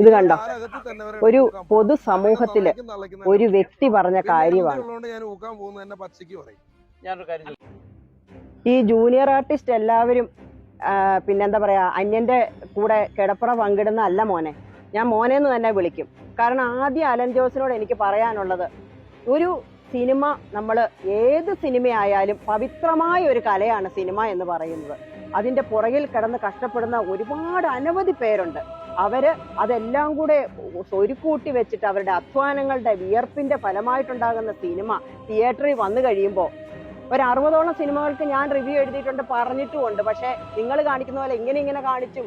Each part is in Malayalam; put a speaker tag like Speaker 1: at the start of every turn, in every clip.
Speaker 1: ഇത് കണ്ടോ? ഒരു പൊതു സമൂഹത്തിൽ ഒരു വ്യക്തി പറഞ്ഞ കാര്യമാണ്. ഈ ജൂനിയർ ആർട്ടിസ്റ്റ് എല്ലാവരും പിന്നെന്താ പറയാ അന്യന്റെ കൂടെ കിടപ്പുറ പങ്കിടുന്ന അല്ല മോനെ. ഞാൻ മോനെ എന്ന് തന്നെ വിളിക്കും. കാരണം ആദ്യം അലൻ ജോസിനോട് എനിക്ക് പറയാനുള്ളത് ഒരു സിനിമ നമ്മൾ ഏത് സിനിമയായാലും പവിത്രമായ ഒരു കലയാണ് സിനിമ എന്ന് പറയുന്നത്. അതിന്റെ പുറകിൽ കിടന്ന് കഷ്ടപ്പെടുന്ന ഒരുപാട് അനവധി പേരുണ്ട്. അവർ അതെല്ലാം കൂടെ ഒരുക്കൂട്ടി വെച്ചിട്ട് അവരുടെ അധ്വാനങ്ങളുടെ വിയർപ്പിന്റെ ഫലമായിട്ടുണ്ടാകുന്ന സിനിമ തിയേറ്ററിൽ വന്നു കഴിയുമ്പോൾ ഒരു അറുപതോളം സിനിമകൾക്ക് ഞാൻ റിവ്യൂ എഴുതിയിട്ടുണ്ട് പറഞ്ഞിട്ടുമുണ്ട്. പക്ഷെ നിങ്ങൾ കാണിക്കുന്ന പോലെ ഇങ്ങനെ ഇങ്ങനെ കാണിച്ചും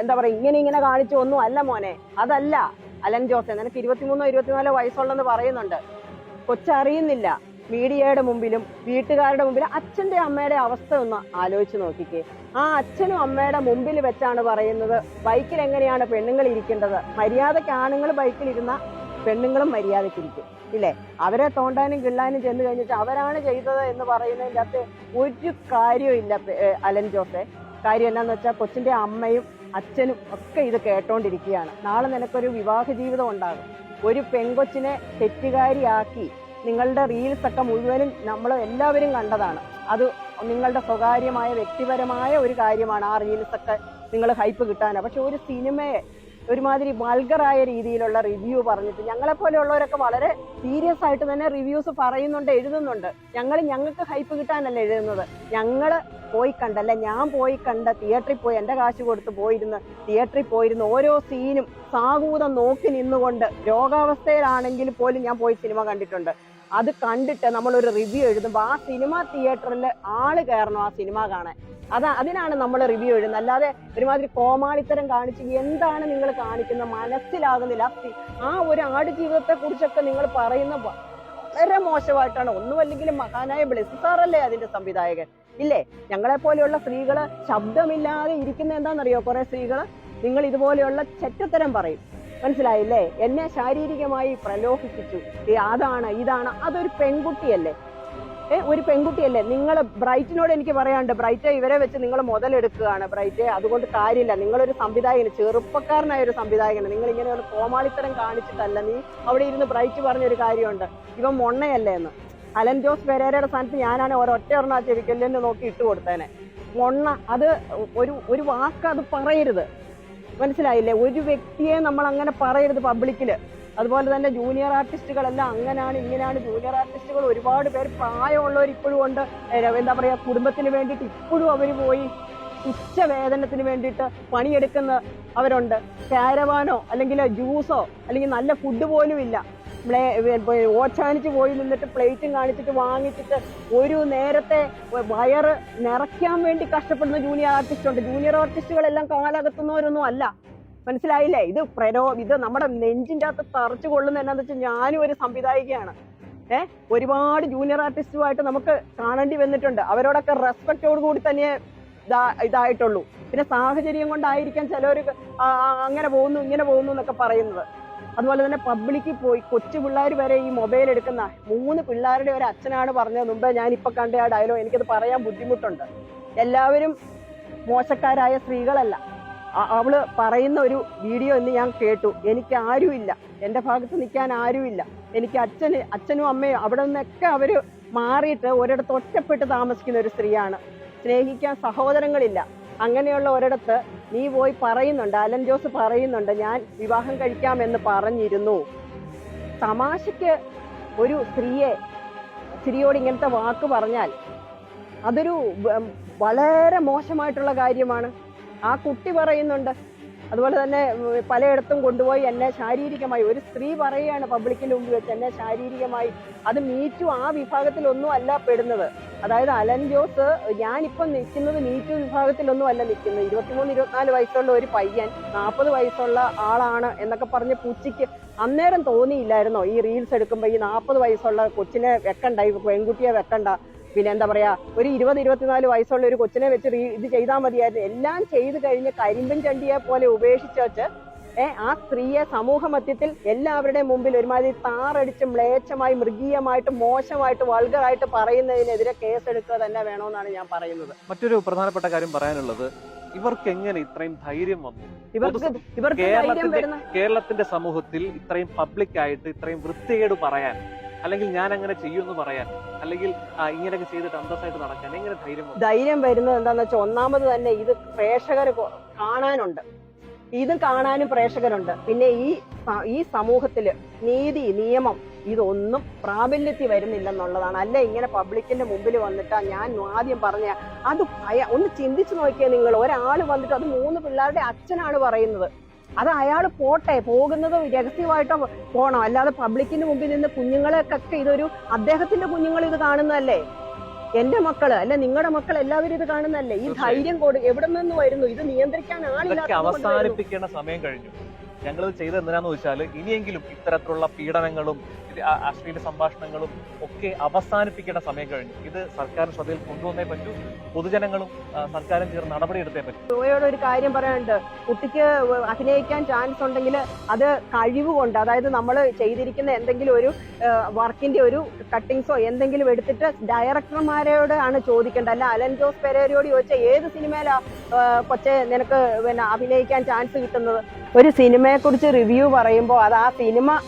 Speaker 1: എന്താ പറയാ ഇങ്ങനെ ഇങ്ങനെ കാണിച്ചു ഒന്നും അല്ല മോനെ. അതല്ല. അലൻ ജോസ് നിനക്ക് ഇരുപത്തിമൂന്നോ ഇരുപത്തിനാലോ വയസ്സുള്ളെന്ന് പറയുന്നുണ്ട്. കൊച്ചറിയുന്നില്ല. മീഡിയയുടെ മുമ്പിലും വീട്ടുകാരുടെ മുമ്പിലും അച്ഛന്റെ അമ്മയുടെ അവസ്ഥ ഒന്ന് ആലോചിച്ച് നോക്കിക്കേ. ആ അച്ഛനും അമ്മയുടെ മുമ്പിൽ വെച്ചാണ് പറയുന്നത്. ബൈക്കിൽ എങ്ങനെയാണ് പെണ്ണുങ്ങൾ ഇരിക്കേണ്ടത്? മര്യാദയ്ക്ക് ആണുങ്ങൾ ബൈക്കിൽ ഇരുന്ന പെണ്ണുങ്ങളും മര്യാദയ്ക്ക് ഇരിക്കും. ഇല്ലേ? അവരെ തോണ്ടാനും കിള്ളാനും ചെന്ന് കഴിഞ്ഞിട്ട് അവരാണ് ചെയ്തത് എന്ന് പറയുന്നതിന്റെ അകത്ത് ഒരു കാര്യവും അലൻ ജോസെ. കാര്യം എന്നാന്ന് വെച്ചാൽ കൊച്ചിന്റെ അമ്മയും അച്ഛനും ഒക്കെ ഇത് കേട്ടോണ്ടിരിക്കുകയാണ്. നാളെ നിനക്കൊരു വിവാഹ ജീവിതം ഉണ്ടാകും. ഒരു പെങ്കൊച്ചിനെ തെറ്റുകാരിയാക്കി നിങ്ങളുടെ റീൽസ് ഒക്കെ മുഴുവനും നമ്മൾ എല്ലാവരും കണ്ടതാണ്. അത് നിങ്ങളുടെ സ്വകാര്യമായ വ്യക്തിപരമായ ഒരു കാര്യമാണ് ആ റീൽസ് ഒക്കെ നിങ്ങൾ ഹൈപ്പ് കിട്ടാനാണ് പക്ഷെ ഒരു സിനിമയെ ഒരുമാതിരി വൾഗറായ രീതിയിലുള്ള റിവ്യൂ പറഞ്ഞിട്ട് ഞങ്ങളെ പോലെയുള്ളവരൊക്കെ വളരെ സീരിയസ് ആയിട്ട് തന്നെ റിവ്യൂസ് പറയുന്നുണ്ട് എഴുതുന്നുണ്ട്. ഞങ്ങൾ ഞങ്ങൾക്ക് ഹൈപ്പ് കിട്ടാനല്ല എഴുതുന്നത്? ഞങ്ങൾ പോയി കണ്ടല്ല ഞാൻ പോയി കണ്ട തിയേറ്ററിൽ പോയി എന്റെ കാശ് കൊടുത്ത് പോയിരുന്ന് തിയേറ്ററിൽ പോയിരുന്ന് ഓരോ സീനും സാഹൂതം നോക്കി നിന്നുകൊണ്ട് രോഗാവസ്ഥയിലാണെങ്കിൽ പോലും ഞാൻ പോയി സിനിമ കണ്ടിട്ടുണ്ട്. അത് കണ്ടിട്ട് നമ്മൾ ഒരു റിവ്യൂ എഴുതുമ്പോൾ ആ സിനിമ തിയേറ്ററിൽ ആൾ കയറണം ആ സിനിമ കാണാൻ. അത് അതിനാണ് നമ്മൾ റിവ്യൂ എഴുതുന്നത്. അല്ലാതെ ഒരുമാതിരി കോമാളിത്തരം കാണിച്ച് എന്താണ് നിങ്ങൾ കാണിക്കുന്നത് മനസ്സിലാകുന്നില്ല. ആ ഒരു ആട് ജീവിതത്തെ കുറിച്ചൊക്കെ നിങ്ങൾ പറയുന്ന വളരെ മോശമായിട്ടാണ്. ഒന്നുമല്ലെങ്കിലും മഹാനായ ബ്ലെസ് സാറല്ലേ അതിന്റെ സംവിധായകൻ. ഇല്ലേ? ഞങ്ങളെ പോലെയുള്ള സ്ത്രീകൾ ശബ്ദമില്ലാതെ ഇരിക്കുന്ന എന്താണെന്നറിയോ? കുറെ സ്ത്രീകൾ നിങ്ങൾ ഇതുപോലെയുള്ള ചെറ്റത്തരം പറയും. മനസ്സിലായില്ലേ? എന്നെ ശാരീരികമായി പ്രലോഭിപ്പിച്ചു. അതാണ് ഇതാണ്. അതൊരു പെൺകുട്ടിയല്ലേ? ഏ ഒരു പെൺകുട്ടിയല്ലേ? നിങ്ങൾ ബ്രൈറ്റിനോട് എനിക്ക് പറയാണ്ട് ബ്രൈറ്റ് ഇവരെ വെച്ച് നിങ്ങൾ മുതലെടുക്കുകയാണ്. ബ്രൈറ്റ് അതുകൊണ്ട് കാര്യമില്ല. നിങ്ങളൊരു സംവിധായകന് ചെറുപ്പക്കാരനായ ഒരു സംവിധായകന്. നിങ്ങൾ ഇങ്ങനെ ഒരു കോമാളിത്തരം കാണിച്ചിട്ടല്ല നീ അവിടെ ഇരുന്ന് ബ്രൈറ്റ് പറഞ്ഞൊരു കാര്യമുണ്ട്. ഇവൻ മൊണ്ണയല്ലേ എന്ന്. അലൻ ജോസ് പെരേരയുടെ സ്ഥാനത്ത് ഞാനാണ് ഒരൊറ്റ ഒരെണ്ണം ആ ചെവിക്കല്ലിന് നോക്കി ഇട്ട് കൊടുത്തേനെ. മൊണ്ണ അത് ഒരു ഒരു വാക്ക് അത് പറയരുത്. മനസ്സിലായില്ലേ? ഒരു വ്യക്തിയെ നമ്മൾ അങ്ങനെ പറയരുത് പബ്ലിക്കിൽ അതുപോലെ തന്നെ ജൂനിയർ ആർട്ടിസ്റ്റുകളെല്ലാം അങ്ങനെയാണ് ഇങ്ങനെയാണ് ജൂനിയർ ആർട്ടിസ്റ്റുകൾ ഒരുപാട് പേര് പ്രായമുള്ളവർ ഇപ്പോഴും ഉണ്ട്. എന്താ പറയാ കുടുംബത്തിന് വേണ്ടിയിട്ട് ഇപ്പോഴും അവർ പോയി ഉച്ച വേതനത്തിന് വേണ്ടിയിട്ട് പണിയെടുക്കുന്ന അവരുണ്ട്. കാരവാനോ അല്ലെങ്കിൽ ജ്യൂസോ അല്ലെങ്കിൽ നല്ല ഫുഡ് പോലും ഇല്ല. ഓച്ചാനിച്ച് പോയി നിന്നിട്ട് പ്ലേറ്റും കാണിച്ചിട്ട് വാങ്ങിച്ചിട്ട് ഒരു നേരത്തെ വയറ് നിറയ്ക്കാൻ വേണ്ടി കഷ്ടപ്പെടുന്ന ജൂനിയർ ആർട്ടിസ്റ്റ് ഉണ്ട്. ജൂനിയർ ആർട്ടിസ്റ്റുകളെല്ലാം കാലകത്തുന്നവരൊന്നും അല്ല. മനസ്സിലായില്ലേ? ഇത് പ്രരോ ഇത് നമ്മുടെ നെഞ്ചിന്റെ അകത്ത് തറച്ചു കൊള്ളുന്ന എന്നാന്ന് വെച്ചാൽ ഞാനും ഒരു സംവിധായികയാണ്. ഏഹ് ഒരുപാട് ജൂനിയർ ആർട്ടിസ്റ്റുമായിട്ട് നമുക്ക് കാണേണ്ടി വന്നിട്ടുണ്ട്. അവരോടൊക്കെ റെസ്പെക്റ്റോട് കൂടി തന്നെ ഇതാ ഇതായിട്ടുള്ളൂ. പിന്നെ സാഹചര്യം കൊണ്ടായിരിക്കാം ചിലവർ അങ്ങനെ പോകുന്നു ഇങ്ങനെ പോകുന്നു എന്നൊക്കെ പറയുന്നത്. അതുപോലെ തന്നെ പബ്ലിക്കിൽ പോയി കൊച്ചു പിള്ളേർ വരെ ഈ മൊബൈൽ എടുക്കുന്ന മൂന്ന് പിള്ളേരുടെ ഒരു അച്ഛനാണ് പറഞ്ഞത്. മുമ്പേ ഞാൻ ഇപ്പൊ കണ്ട ആ ഡയലോഗ് എനിക്കത് പറയാൻ ബുദ്ധിമുട്ടുണ്ട്. എല്ലാവരും മോശക്കാരായ സ്ത്രീകളല്ല. അവൾ പറയുന്ന ഒരു വീഡിയോ എന്ന് ഞാൻ കേട്ടു. എനിക്ക് ആരുമില്ല. എന്റെ ഭാഗത്ത് നിൽക്കാൻ ആരുമില്ല. എനിക്ക് അച്ഛന് അച്ഛനും അമ്മയും അവിടെ നിന്നൊക്കെ അവർ മാറിയിട്ട് ഒരിടത്ത് ഒറ്റപ്പെട്ട് താമസിക്കുന്ന ഒരു സ്ത്രീയാണ്. സ്നേഹിക്കാൻ സഹോദരങ്ങളില്ല. അങ്ങനെയുള്ള ഒരിടത്ത് നീ പോയി പറയുന്നുണ്ട് അലൻ ജോസ് പറയുന്നുണ്ട് ഞാൻ വിവാഹം കഴിക്കാമെന്ന് പറഞ്ഞിരുന്നു. തമാശയ്ക്ക് ഒരു സ്ത്രീയെ സ്ത്രീയോട് ഇങ്ങനത്തെ വാക്ക് പറഞ്ഞാൽ അതൊരു വളരെ മോശമായിട്ടുള്ള കാര്യമാണ്. ആ കുട്ടി പറയുന്നുണ്ട് അതുപോലെ തന്നെ പലയിടത്തും കൊണ്ടുപോയി എന്നെ ശാരീരികമായി ഒരു സ്ത്രീ പറയുകയാണ് പബ്ലിക്കിന്റെ മുമ്പിൽ വെച്ച് എന്നെ ശാരീരികമായി. അത് മീറ്റു ആ വിഭാഗത്തിലൊന്നും അല്ല പെടുന്നത്. അതായത് അലൻ ജോസ് ഞാനിപ്പം നിൽക്കുന്നത് മീറ്റു വിഭാഗത്തിലൊന്നും അല്ല നിൽക്കുന്നത്. ഇരുപത്തിമൂന്ന് ഇരുപത്തിനാല് വയസ്സുള്ള ഒരു പയ്യൻ നാൽപ്പത് വയസ്സുള്ള ആളാണ് എന്നൊക്കെ പറഞ്ഞ് പൂച്ചയ്ക്ക് അന്നേരം തോന്നിയില്ലായിരുന്നോ? ഈ റീൽസ് എടുക്കുമ്പോൾ ഈ നാൽപ്പത് വയസ്സുള്ള കൊച്ചിനെ വെക്കണ്ട ഈ പെൺകുട്ടിയെ വെക്കണ്ട. പിന്നെ എന്താ പറയാ ഒരു ഇരുപത് ഇരുപത്തിനാല് വയസ്സുള്ള ഒരു കൊച്ചിനെ വെച്ച് ഇത് ചെയ്താൽ മതിയായിരുന്നു. എല്ലാം ചെയ്തു കഴിഞ്ഞ് കരിമ്പൻ ചണ്ടിയെ പോലെ ഉപേക്ഷിച്ച് വെച്ച് ഏർ ആ സ്ത്രീയെ സമൂഹ മധ്യത്തിൽ എല്ലാവരുടെയും മുമ്പിൽ ഒരുമാതിരി താറടിച്ച് മ്ലേച്ഛമായി മൃഗീയമായിട്ട് മോശമായിട്ട് വൾഗറായിട്ട് പറയുന്നതിനെതിരെ കേസെടുക്കുക തന്നെ വേണമെന്നാണ് ഞാൻ പറയുന്നത്.
Speaker 2: മറ്റൊരു പ്രധാനപ്പെട്ട കാര്യം പറയാനുള്ളത് ഇവർക്ക് എങ്ങനെ ഇത്രയും ധൈര്യം വന്നു?
Speaker 1: ഇവർക്ക് ഇവർക്ക്
Speaker 2: കേരളത്തിന്റെ സമൂഹത്തിൽ ഇത്രയും പബ്ലിക് ആയിട്ട് ഇത്രയും വൃത്തികേട് പറയാൻ അല്ലെങ്കിൽ ഞാൻ അങ്ങനെ ചെയ്യുമെന്ന് പറയാൻ അല്ലെങ്കിൽ ഇങ്ങനെയൊക്കെ ചെയ്തിട്ട് അന്തസ്സായിട്ട് നടക്കാൻ എങ്ങനെ ധൈര്യം
Speaker 1: ധൈര്യം വരുന്നത് എന്താണെന്ന് വെച്ചാൽ ഒന്നാമത് തന്നെ ഇത് പ്രേക്ഷകർ കാണാനുണ്ട്. ഇത് കാണാനും പ്രേക്ഷകരുണ്ട്. പിന്നെ ഈ ഈ സമൂഹത്തിൽ നീതി നിയമം ഇതൊന്നും പ്രാബല്യത്തിൽ വരുന്നില്ലെന്നുള്ളതാണ്. അല്ല ഇങ്ങനെ പബ്ലിക്കിന്റെ മുമ്പിൽ വന്നിട്ടാ ഞാൻ ആദ്യം പറഞ്ഞ അത് ഭയ ഒന്ന് ചിന്തിച്ചു നോക്കിയാൽ നിങ്ങൾ ഒരാൾ വന്നിട്ട് അത് മൂന്ന് പിള്ളേരുടെ അച്ഛനാണ് പറയുന്നത്. അത് അയാൾ പോട്ടെ പോകുന്നത് രഹസ്യമായിട്ടോ പോണം? അല്ലാതെ പബ്ലിക്കിന് മുമ്പിൽ നിന്ന് കുഞ്ഞുങ്ങളെക്കൊക്കെ ഇതൊരു അദ്ദേഹത്തിന്റെ കുഞ്ഞുങ്ങൾ ഇത് കാണുന്നതല്ലേ? എന്റെ മക്കൾ അല്ല നിങ്ങളുടെ മക്കൾ എല്ലാവരും ഇത് കാണുന്നതല്ലേ? ഈ ധൈര്യം കൊടു എവിടെ നിന്ന് വരുന്നു ഇത് നിയന്ത്രിക്കാൻ ആളില്ല
Speaker 2: അവസാനിപ്പിക്കേണ്ട സമയം കഴിഞ്ഞു. ഞങ്ങൾ ചെയ്തത് എന്തിനാന്ന് വെച്ചാൽ ഇനിയെങ്കിലും ഇത്തരത്തിലുള്ള പീഡനങ്ങളും അശ്ലീല സംഭാഷണങ്ങളും ഒക്കെ അവസാനിപ്പിക്കേണ്ട സമയം കഴിഞ്ഞു. ഇത് സർക്കാർ ശ്രദ്ധയിൽ കൊണ്ടുവന്നേ പറ്റൂ. പൊതുജനങ്ങളും സർക്കാരും ചേർന്ന് നടപടിയെടുത്തേ പറ്റും.
Speaker 1: ജോയോട് ഒരു കാര്യം പറയാനുണ്ട്. കുട്ടിക്ക് അഭിനയിക്കാൻ ചാൻസ് ഉണ്ടെങ്കിൽ അത് കഴിവ് കൊണ്ട് അതായത് നമ്മൾ ചെയ്തിരിക്കുന്ന എന്തെങ്കിലും ഒരു വർക്കിന്റെ ഒരു കട്ടിങ്സോ എന്തെങ്കിലും എടുത്തിട്ട് ഡയറക്ടർമാരോട് ആണ് ചോദിക്കേണ്ടത്. അല്ല അലൻ ജോസ് പെരേരയോട് ചോദിച്ചാൽ ഏത് സിനിമയിലാ ആ, കൊച്ചെ നിനക്ക് പിന്നെ അഭിനയിക്കാൻ ചാൻസ് കിട്ടുന്നത്. ഒരു സിനിമയെക്കുറിച്ച് റിവ്യൂ പറയുമ്പോൾ അത് ആ സിനിമ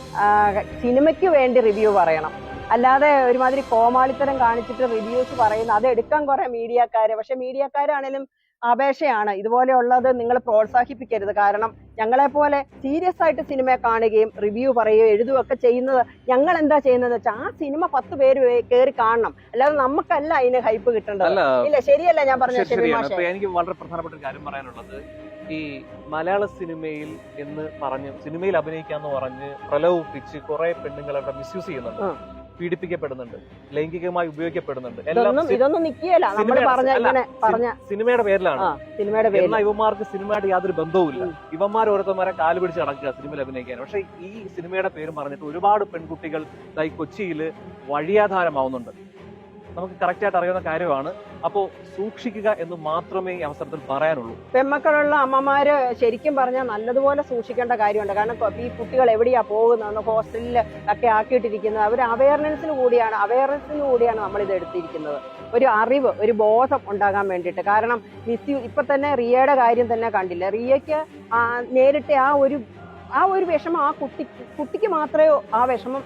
Speaker 1: സിനിമയ്ക്ക് വേണ്ടി റിവ്യൂ പറയണം. അല്ലാതെ ഒരുമാതിരി കോമാളിത്തരം കാണിച്ചിട്ട് റിവ്യൂസ് പറയുന്ന അത് എടുക്കാൻ കുറെ മീഡിയക്കാര് പക്ഷെ മീഡിയക്കാരാണേലും അപേക്ഷയാണ് ഇതുപോലെയുള്ളത് നിങ്ങൾ പ്രോത്സാഹിപ്പിക്കരുത്. കാരണം ഞങ്ങളെ പോലെ സീരിയസ് ആയിട്ട് സിനിമയെ കാണുകയും റിവ്യൂ പറയുകയും എഴുതുകയൊക്കെ ചെയ്യുന്നത് ഞങ്ങൾ എന്താ ചെയ്യുന്നത് വെച്ചാൽ ആ സിനിമ പത്ത് പേര് കയറി കാണണം. അല്ലാതെ നമുക്കല്ല അതിന് ഹൈപ്പ് കിട്ടേണ്ടത്. ഇല്ല ശരിയല്ല ഞാൻ പറഞ്ഞ
Speaker 2: എനിക്ക് വളരെ പ്രധാനപ്പെട്ട ഒരു കാര്യം പറയാനുള്ളത്. ഈ മലയാള സിനിമയിൽ എന്ന് പറഞ്ഞ് സിനിമയിൽ അഭിനയിക്കാന്ന് പറഞ്ഞ് പ്രലോഭിപ്പിച്ച് കുറെ പെണ്ണുങ്ങൾ അവിടെ മിസ്യൂസ് ചെയ്യുന്നുണ്ട്. പീഡിപ്പിക്കപ്പെടുന്നുണ്ട് ലൈംഗികമായി ഉപയോഗിക്കപ്പെടുന്നുണ്ട്. എല്ലാം
Speaker 1: ഇതൊന്നും നമ്മൾ
Speaker 2: സിനിമയുടെ-
Speaker 1: പറഞ്ഞ ഇങ്ങനെ പറഞ്ഞ
Speaker 2: സിനിമയുടെ പേരിലാണ്.
Speaker 1: സിനിമയുടെ
Speaker 2: ഇവന്മാർക്ക് സിനിമയായിട്ട് യാതൊരു ബന്ധവുമില്ല. ഇവന്മാർ ഓരോരുത്തന്മാരെ കാൽ പിടിച്ച് നടക്കുക സിനിമയിൽ അഭിനയിക്കാൻ. പക്ഷേ ഈ സിനിമയുടെ പേരും പറഞ്ഞിട്ട് ഒരുപാട് പെൺകുട്ടികൾ കൊച്ചിയിൽ വഴിയാധാരമാവുന്നുണ്ട്. നമുക്ക് കറക്റ്റ് ആയിട്ട് അറിയുന്ന കാര്യമാണ്. അപ്പോ സൂക്ഷിക്കുക എന്ന് മാത്രമേ ഈ അവസരത്തിൽ പറയാനുള്ളൂ.
Speaker 1: പെമ്മക്കളുള്ള അമ്മമാര് ശരിക്കും പറഞ്ഞാൽ നല്ലതുപോലെ സൂക്ഷിക്കേണ്ട കാര്യമുണ്ട്. കാരണം ഈ കുട്ടികൾ എവിടെയാ പോകുന്നത് ഹോസ്റ്റലിൽ ഒക്കെ ആക്കിയിട്ടിരിക്കുന്നത് അവർ അവയർനെസ്സിന് കൂടിയാണ് അവയർനെസ്സിന് കൂടിയാണ് നമ്മൾ ഇത് എടുത്തിരിക്കുന്നത്. ഒരു അറിവ് ഒരു ബോധം ഉണ്ടാകാൻ വേണ്ടിയിട്ട്. കാരണം മിസ് ഇപ്പൊ തന്നെ റിയയുടെ കാര്യം തന്നെ കണ്ടില്ല? റിയയ്ക്ക് നേരിട്ട് ആ ഒരു ആ ഒരു വിഷമം ആ കുട്ടി കുട്ടിക്ക് മാത്രമേ ആ വിഷമം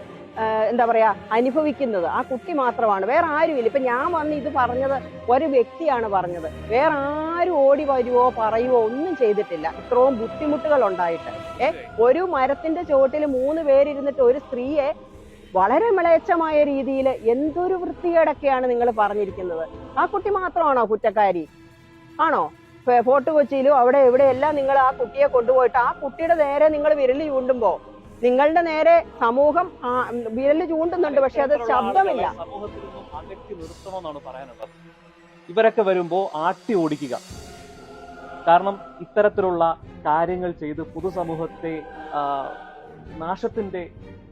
Speaker 1: എന്താ പറയാ അനുഭവിക്കുന്നത്. ആ കുട്ടി മാത്രമാണ്. വേറെ ആരുമില്ല. ഇപ്പൊ ഞാൻ വന്ന് ഇത് പറഞ്ഞത് ഒരു വ്യക്തിയാണ് പറഞ്ഞത്. വേറെ ആരും ഓടി വരുവോ പറയുവോ ഒന്നും ചെയ്തിട്ടില്ല. ഇത്രയും ബുദ്ധിമുട്ടുകൾ ഉണ്ടായിട്ട് ഏ ഒരു മരത്തിന്റെ ചുവട്ടിൽ മൂന്ന് പേരിരുന്നിട്ട് ഒരു സ്ത്രീയെ വളരെ മിളയച്ചമായ രീതിയിൽ എന്തൊരു വൃത്തികേടൊക്കെയാണ് നിങ്ങൾ പറഞ്ഞിരിക്കുന്നത്? ആ കുട്ടി മാത്രമാണോ കുറ്റക്കാരി? ആണോ? ഫോർട്ട് കൊച്ചിയിലും അവിടെ എവിടെയെല്ലാം നിങ്ങൾ ആ കുട്ടിയെ കൊണ്ടുപോയിട്ട് ആ കുട്ടിയുടെ നേരെ നിങ്ങൾ വിരൽ ചൂണ്ടുമ്പോ നിങ്ങളുടെ നേരെ സമൂഹം വിരൽ ചൂണ്ടുന്നുണ്ട് പക്ഷെ അത് ശബ്ദമില്ല.
Speaker 2: അകറ്റി നിർത്തണമെന്നാണ് പറയാനുള്ളത്. ഇവരൊക്കെ വരുമ്പോ ആട്ടി ഓടിക്കുക. കാരണം ഇത്തരത്തിലുള്ള കാര്യങ്ങൾ ചെയ്ത് പൊതുസമൂഹത്തെ ആ, നാശത്തിന്റെ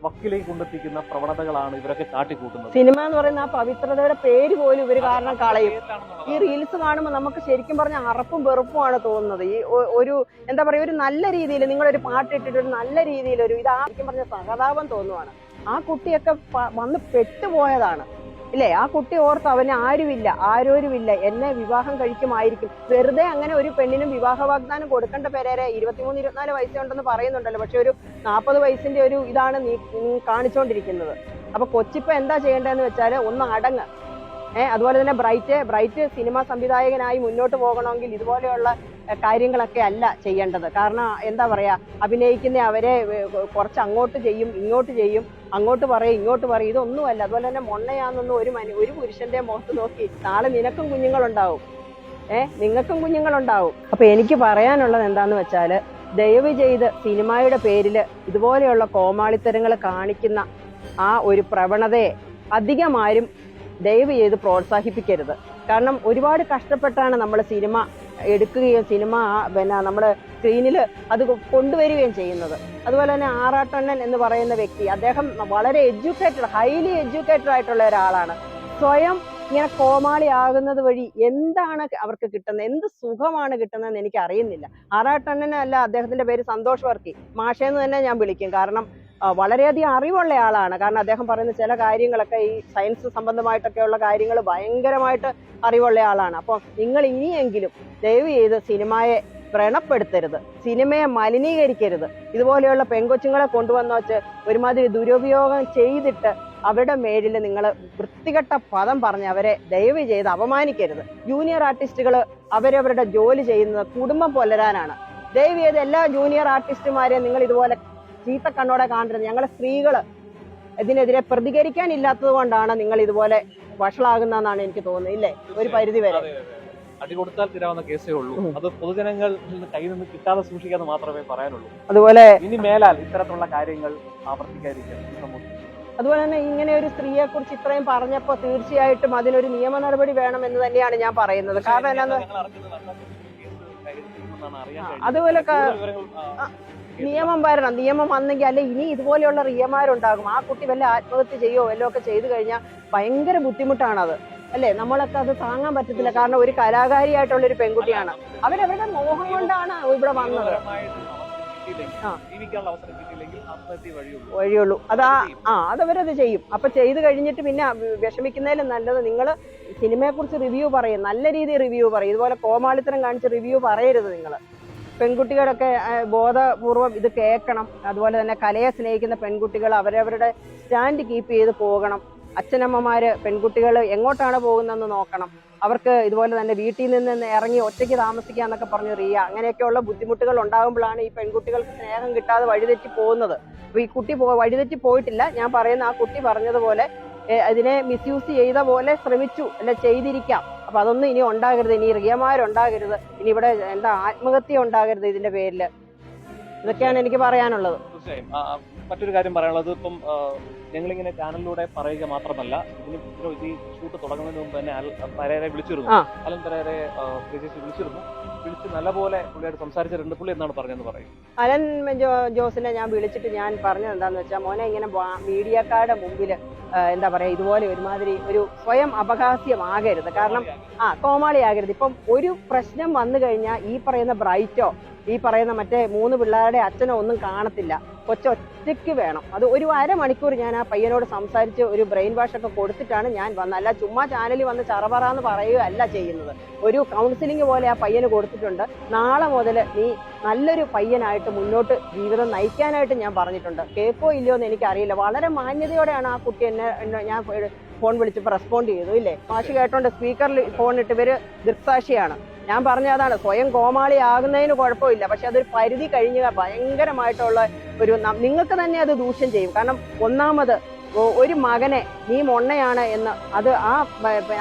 Speaker 2: വക്കിലേക്ക് കൊണ്ടെത്തിക്കുന്ന പ്രവണതകളാണ് ഇവരൊക്കെ കാട്ടിക്കൂട്ടുന്നത്
Speaker 1: സിനിമ എന്ന് പറയുന്ന ആ പവിത്രതയുടെ പേര് പോലും ഇവർ കാരണം കളയും. ഈ. റീൽസ് കാണുമ്പോൾ നമുക്ക് ശരിക്കും പറഞ്ഞ അറപ്പും വെറുപ്പുമാണ് തോന്നുന്നത്. ഈ ഒരു എന്താ പറയുക ഒരു നല്ല രീതിയിൽ നിങ്ങളൊരു പാട്ട് ഇട്ടിട്ട് ഒരു നല്ല രീതിയിൽ ഒരു ഇതാ ശരിക്കും പറഞ്ഞ സഹതാപം തോന്നുവാണ്. ആ കുട്ടിയൊക്കെ വന്ന് പെട്ടുപോയതാണ്. ഇല്ലേ? ആ കുട്ടി ഓർത്ത് അവന് ആരുമില്ല ആരോരുമില്ല എന്നെ വിവാഹം കഴിക്കുമായിരിക്കും. വെറുതെ അങ്ങനെ ഒരു പെണ്ണിനും വിവാഹ വാഗ്ദാനം കൊടുക്കേണ്ട പേരേരെ ഇരുപത്തിമൂന്ന് ഇരുപത്തിനാല് വയസ്സുണ്ടെന്ന് പറയുന്നുണ്ടല്ലോ. പക്ഷെ ഒരു നാൽപ്പത് വയസ്സിന്റെ ഒരു ഇതാണ് നീ കാണിച്ചുകൊണ്ടിരിക്കുന്നത് അപ്പൊ കൊച്ചിപ്പ എന്താ ചെയ്യേണ്ടതെന്ന് വെച്ചാൽ ഒന്ന് അടങ്ങ്. ഏഹ് അതുപോലെ തന്നെ ബ്രൈറ്റ് ബ്രൈറ്റ് സിനിമാ സംവിധായകനായി മുന്നോട്ട് പോകണമെങ്കിൽ ഇതുപോലെയുള്ള കാര്യങ്ങളൊക്കെ അല്ല ചെയ്യേണ്ടത്. കാരണം എന്താ പറയുക അഭിനയിക്കുന്ന അവരെ കുറച്ച് അങ്ങോട്ട് ചെയ്യും ഇങ്ങോട്ട് ചെയ്യും അങ്ങോട്ട് പറയും ഇങ്ങോട്ട് പറയും. ഇതൊന്നുമല്ല. അതുപോലെ തന്നെ മൊണ്ണയാന്നൊന്നും ഒരു മനു ഒരു പുരുഷന്റെ മുഖത്ത് നോക്കി നാളെ നിനക്കും കുഞ്ഞുങ്ങളുണ്ടാവും. ഏ നിങ്ങൾക്കും കുഞ്ഞുങ്ങളുണ്ടാവും. അപ്പൊ എനിക്ക് പറയാനുള്ളത് എന്താന്ന് വെച്ചാൽ ദയവ് ചെയ്ത് സിനിമയുടെ പേരിൽ ഇതുപോലെയുള്ള കോമാളിത്തരങ്ങൾ കാണിക്കുന്ന ആ ഒരു പ്രവണതയെ അധികമാരും ദയവ് ചെയ്ത് പ്രോത്സാഹിപ്പിക്കരുത്. കാരണം ഒരുപാട് കഷ്ടപ്പെട്ടാണ് നമ്മൾ സിനിമ എടുക്കുകയും സിനിമ പിന്നെ നമ്മുടെ സ്ക്രീനിൽ അത് കൊണ്ടുവരികയും ചെയ്യുന്നത്. അതുപോലെ തന്നെ ആറാട്ടണ്ണൻ എന്ന് പറയുന്ന വ്യക്തി അദ്ദേഹം വളരെ എഡ്യൂക്കേറ്റഡ് ഹൈലി എഡ്യൂക്കേറ്റഡ് ആയിട്ടുള്ള ഒരാളാണ്. സ്വയം ഇങ്ങനെ കോമാളിയാകുന്നത് വഴി എന്താണ് അവർക്ക് കിട്ടുന്നത്? എന്ത് സുഖമാണ് കിട്ടുന്നതെന്ന് എനിക്ക് അറിയുന്നില്ല ആറാട്ടണ്ണനല്ല അദ്ദേഹത്തിന്റെ പേര് സന്തോഷ് വർക്കി. മാഷേന്ന് തന്നെ ഞാൻ വിളിക്കും. കാരണം വളരെയധികം അറിവുള്ള ആളാണ്. കാരണം അദ്ദേഹം പറയുന്ന ചില കാര്യങ്ങളൊക്കെ ഈ സയൻസ് സംബന്ധമായിട്ടൊക്കെയുള്ള കാര്യങ്ങൾ ഭയങ്കരമായിട്ട് അറിവുള്ള ആളാണ്. അപ്പോൾ നിങ്ങൾ ഇനിയെങ്കിലും ദയവ് ചെയ്ത് സിനിമയെ വ്രണപ്പെടുത്തരുത്. സിനിമയെ മലിനീകരിക്കരുത്. ഇതുപോലെയുള്ള പെങ്കൊച്ചുങ്ങളെ കൊണ്ടുവന്ന് വെച്ച് ഒരുമാതിരി ദുരുപയോഗം ചെയ്തിട്ട് അവരുടെ മേലിൽ നിങ്ങൾ വൃത്തികെട്ട പദം പറഞ്ഞ് അവരെ ദയവ് ചെയ്ത് അപമാനിക്കരുത്. ജൂനിയർ ആർട്ടിസ്റ്റുകൾ അവരവരുടെ ജോലി ചെയ്യുന്നത് കുടുംബം പുലരാനാണ്. ദയവ് ചെയ്ത് എല്ലാ ജൂനിയർ ആർട്ടിസ്റ്റുമാരെയും നിങ്ങൾ ഇതുപോലെ ചീത്ത കണ്ണോടെ കാണരുത് ഞങ്ങളെ സ്ത്രീകൾ ഇതിനെതിരെ പ്രതികരിക്കാനില്ലാത്തത് കൊണ്ടാണ് നിങ്ങൾ ഇതുപോലെ വഷളാകുന്നതെന്നാണ് എനിക്ക് തോന്നുന്നത്. ഇല്ലേ? ഒരു പരിധി വരെ.
Speaker 2: അടി കൊടുത്താൽ തീരാവുന്ന കേസേ ഉള്ളൂ. അത് പൊതുജനങ്ങൾ കയ്യിൽ നിന്ന് കിട്ടാതെ സൂക്ഷിക്കാന്ന് മാത്രമേ പറയാനുള്ളൂ.
Speaker 1: അതുപോലെ
Speaker 2: ഇനി മേലാൽ ഇത്തരത്തിലുള്ള കാര്യങ്ങൾ ആവർത്തിക്കാതിരിക്കാൻ
Speaker 1: അതുപോലെ തന്നെ ഇങ്ങനെ ഒരു സ്ത്രീയെ കുറിച്ച് ഇത്രയും പറഞ്ഞപ്പോൾ തീർച്ചയായിട്ടും അതിനൊരു നിയമ നടപടി വേണം എന്ന് തന്നെയാണ് ഞാൻ പറയുന്നത്. കാരണം ആ, അതുപോലെ നിയമം വരണം. നിയമം വന്നെങ്കിൽ അല്ലെ ഇനി ഇതുപോലെയുള്ള റിയമാരുണ്ടാകും ആ കുട്ടി വല്ല ആത്മഹത്യ ചെയ്യോ വല്ലോ ഒക്കെ ചെയ്തു കഴിഞ്ഞാൽ ഭയങ്കര ബുദ്ധിമുട്ടാണത്. അല്ലേ? നമ്മളൊക്കെ അത് താങ്ങാൻ പറ്റത്തില്ല. കാരണം ഒരു കലാകാരിയായിട്ടുള്ള ഒരു പെൺകുട്ടിയാണ്. അവരവരുടെ മോഹം കൊണ്ടാണ് ഇവിടെ വന്നത്.
Speaker 2: വഴിയുള്ളൂ.
Speaker 1: അതാ ആ അതവരത് ചെയ്യും. അപ്പൊ ചെയ്തു കഴിഞ്ഞിട്ട് പിന്നെ വിഷമിക്കുന്നതിലും നല്ലത് നിങ്ങൾ സിനിമയെ കുറിച്ച് റിവ്യൂ പറയും. നല്ല രീതിയിൽ റിവ്യൂ പറയും. ഇതുപോലെ കോമാളിത്തരം കാണിച്ച് റിവ്യൂ പറയരുത് നിങ്ങൾ പെൺകുട്ടികളൊക്കെ ബോധപൂർവം ഇത് കേൾക്കണം. അതുപോലെ തന്നെ കലയെ സ്നേഹിക്കുന്ന പെൺകുട്ടികൾ അവരവരുടെ സ്റ്റാൻഡ് കീപ്പ് ചെയ്ത് പോകണം. അച്ഛനമ്മമാര് പെൺകുട്ടികൾ എങ്ങോട്ടാണ് പോകുന്നതെന്ന് നോക്കണം. അവർക്ക് ഇതുപോലെ തന്നെ വീട്ടിൽ നിന്ന് ഇറങ്ങി ഒറ്റയ്ക്ക് താമസിക്കുക എന്നൊക്കെ പറഞ്ഞു റിയ. അങ്ങനെയൊക്കെയുള്ള ബുദ്ധിമുട്ടുകൾ ഉണ്ടാകുമ്പോഴാണ് ഈ പെൺകുട്ടികൾക്ക് സ്നേഹം കിട്ടാതെ വഴിതെറ്റി പോകുന്നത്. അപ്പൊ ഈ കുട്ടി വഴിതെറ്റി പോയിട്ടില്ല. ഞാൻ പറയുന്ന ആ കുട്ടി പറഞ്ഞതുപോലെ അതിനെ മിസ്യൂസ് ചെയ്ത പോലെ ശ്രമിച്ചു അല്ല ചെയ്തിരിക്കാം. അപ്പൊ അതൊന്നും ഇനി ഉണ്ടാകരുത്. ഇനി റിയമാരുണ്ടാകരുത്. ഇനി ഇവിടെ എന്താ ആത്മഹത്യ ഉണ്ടാകരുത് ഇതിന്റെ പേരിൽ ഇതൊക്കെയാണ് എനിക്ക് പറയാനുള്ളത്.
Speaker 2: തീർച്ചയായും. മറ്റൊരു കാര്യം പറയാനുള്ളത് ഇപ്പം ഞങ്ങളിങ്ങനെ ചാനലിലൂടെ പറയുക മാത്രമല്ല ഇതിന് ഈ ഷൂട്ട് തുടങ്ങുന്നതിന് മുമ്പ് തന്നെ പരേരെ വിളിച്ചിരുന്നു. അലൻ പരേരെ വിളിച്ചിരുന്നു. വിളിച്ച് നല്ലപോലെ പുള്ളിയായിട്ട് സംസാരിച്ചിട്ടുണ്ട് പുള്ളി എന്നാണ് പറഞ്ഞതെന്ന് പറയും.
Speaker 1: അലൻ ജോസിനെ ഞാൻ വിളിച്ചിട്ട് ഞാൻ പറഞ്ഞത് എന്താണെന്ന് വെച്ചാൽ മോനെ ഇങ്ങനെ മീഡിയക്കാരുടെ മുമ്പിൽ എന്താ പറയുക ഇതുപോലെ ഒരുമാതിരി ഒരു സ്വയം അപഹാസ്യമാകരുത്. കാരണം ആ കോമാളിയാകരുത്. ഇപ്പം ഒരു പ്രശ്നം വന്നു കഴിഞ്ഞാൽ ഈ പറയുന്ന ബ്രൈറ്റോ ഈ പറയുന്ന മറ്റേ മൂന്ന് പിള്ളേരുടെ അച്ഛനോ ഒന്നും കാണത്തില്ല. കൊച്ചൊറ്റയ്ക്ക് വേണം. അത് ഒരു അരമണിക്കൂർ ഞാൻ ആ പയ്യനോട് സംസാരിച്ച് ഒരു ബ്രെയിൻ ഒക്കെ കൊടുത്തിട്ടാണ് ഞാൻ വന്നത്. അല്ല ചുമ്മാ ചാനലിൽ വന്ന് ചറപറ ചറപറാന്ന് പറയുകയല്ല ചെയ്യുന്നത്. ഒരു കൗൺസിലിംഗ് പോലെ ആ പയ്യന് കൊടുത്തിട്ടുണ്ട്. നാളെ മുതൽ നീ നല്ലൊരു പയ്യനായിട്ട് മുന്നോട്ട് ജീവിതം നയിക്കാനായിട്ട് ഞാൻ പറഞ്ഞിട്ടുണ്ട്. കേൾക്കോ ഇല്ലയോ എന്ന് എനിക്കറിയില്ല. വളരെ മാന്യതയോടെയാണ് ആ കുട്ടി എന്നെ എന്നെ ഞാൻ ഫോൺ വിളിച്ചപ്പോൾ റെസ്പോണ്ട് ചെയ്തു ഇല്ലേ? മാഷ് കേട്ടോണ്ട് സ്പീക്കറിൽ ഫോൺ ഇട്ട് ഇവർ ദൃക്സാക്ഷിയാണ്. ഞാൻ പറഞ്ഞ അതാണ് സ്വയം കോമാളിയാകുന്നതിന് കുഴപ്പമില്ല. പക്ഷെ അതൊരു പരിധി കഴിഞ്ഞ ഭയങ്കരമായിട്ടുള്ള ഒരു നിങ്ങൾക്ക് തന്നെ അത് ദൂഷ്യം ചെയ്യും. കാരണം ഒന്നാമത് ഒരു മകനെ നീ മൊണ്ണയാണ് എന്ന് അത് ആ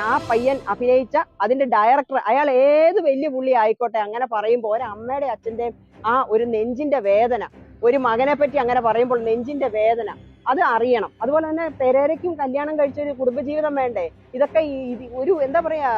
Speaker 1: ആ പയ്യൻ അഭിനയിച്ച അതിന്റെ ഡയറക്ടർ അയാൾ ഏത് വലിയ പുള്ളി ആയിക്കോട്ടെ അങ്ങനെ പറയുമ്പോൾ ഒരു അമ്മയുടെ അച്ഛന്റെയും ആ ഒരു നെഞ്ചിന്റെ വേദന ഒരു മകനെ പറ്റി അങ്ങനെ പറയുമ്പോൾ നെഞ്ചിന്റെ വേദന അത് അറിയണം. അതുപോലെ തന്നെ പെരേരയ്ക്കും കല്യാണം കഴിച്ച ഒരു കുടുംബജീവിതം വേണ്ടേ? ഇതൊക്കെ ഒരു എന്താ പറയാ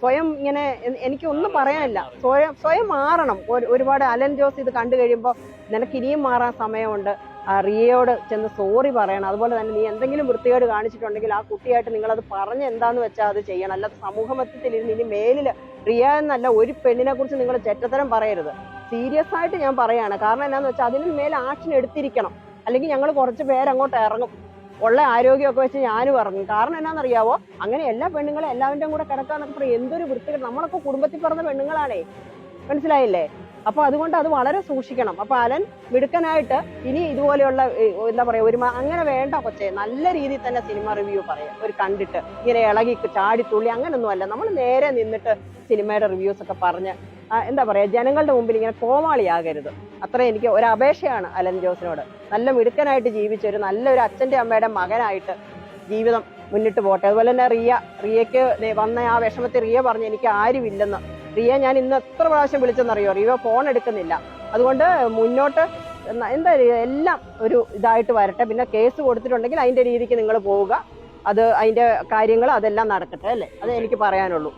Speaker 1: സ്വയം ഇങ്ങനെ എനിക്കൊന്നും പറയാനില്ല. സ്വയം സ്വയം മാറണം. ഒരുപാട് അലൻ ജോസ് ഇത് കണ്ടു കഴിയുമ്പോൾ നിനക്ക് ഇനിയും മാറാൻ സമയമുണ്ട്. ആ റിയയോട് ചെന്ന് സോറി പറയണം. അതുപോലെ തന്നെ നീ എന്തെങ്കിലും വൃത്തികേട് കാണിച്ചിട്ടുണ്ടെങ്കിൽ ആ കുട്ടിയായിട്ട് നിങ്ങളത് പറഞ്ഞ് എന്താന്ന് വെച്ചാൽ അത് ചെയ്യണം. അല്ലാതെ സമൂഹമധ്യത്തിൽ ഇരുന്ന് ഇനി മേലിൽ റിയ എന്നല്ല ഒരു പെണ്ണിനെ കുറിച്ച് നിങ്ങൾ ചെറ്റത്തരം പറയരുത്. സീരിയസ് ആയിട്ട് ഞാൻ പറയാണ്. കാരണം എന്താണെന്ന് വെച്ചാൽ അതിന് മേലെ ആക്ഷൻ എടുത്തിരിക്കണം. അല്ലെങ്കിൽ ഞങ്ങൾ കുറച്ച് പേര് അങ്ങോട്ട് ഇറങ്ങും. ഉള്ള ആരോഗ്യമൊക്കെ വെച്ച് ഞാൻ പറഞ്ഞു കാരണം എന്നാണെന്നറിയാവോ? അങ്ങനെ എല്ലാ പെണ്ണുങ്ങളും എല്ലാവരുടെയും കൂടെ കിടക്കാന്നൊക്കെ പറയും. എന്തൊരു വൃത്തികേട്. നമ്മളൊക്കെ കുടുംബത്തിൽ പിറന്ന പെണ്ണുങ്ങളാണേ. മനസ്സിലായില്ലേ? അപ്പൊ അതുകൊണ്ട് അത് വളരെ സൂക്ഷിക്കണം. അപ്പൊ അലൻ മിടുക്കനായിട്ട് ഇനി ഇതുപോലെയുള്ള എന്താ പറയാ ഒരു അങ്ങനെ വേണ്ട കൊച്ചെ. നല്ല രീതിയിൽ തന്നെ സിനിമ റിവ്യൂ പറയാം. ഒരു കണ്ടിട്ട് ഇങ്ങനെ ഇളകി ചാടി തുള്ളി അങ്ങനൊന്നും അല്ല. നമ്മൾ നേരെ നിന്നിട്ട് സിനിമയുടെ റിവ്യൂസ് ഒക്കെ പറഞ്ഞ് എന്താ പറയാ ജനങ്ങളുടെ മുമ്പിൽ ഇങ്ങനെ കോമാളിയാകരുത്. അത്ര എനിക്ക് ഒരു അപേക്ഷയാണ് അലൻ ജോസിനോട്. നല്ല മിടുക്കനായിട്ട് ജീവിച്ച ഒരു നല്ലൊരു അച്ഛന്റെ അമ്മയുടെ മകനായിട്ട് ജീവിതം മുന്നിട്ട് പോട്ടെ. അതുപോലെ തന്നെ റിയ റിയക്ക് ദേ വന്ന ആ വിഷമത്തിൽ റിയ പറഞ്ഞു എനിക്ക് ആരുമില്ലെന്ന് റിയ ഞാൻ ഇന്ന് എത്ര പ്രാവശ്യം വിളിച്ചെന്നറിയോ? റിയ ഫോൺ എടുക്കുന്നില്ല. അതുകൊണ്ട് മുന്നോട്ട് എന്താ എല്ലാം ഒരു ഇതായിട്ട് വരട്ടെ. പിന്നെ കേസ് കൊടുത്തിട്ടുണ്ടെങ്കിൽ അതിന്റെ രീതിക്ക് നിങ്ങൾ പോവുക. അത് അതിന്റെ കാര്യങ്ങൾ അതെല്ലാം നടക്കട്ടെ അല്ലേ? അത് എനിക്ക് പറയാനുള്ളൂ.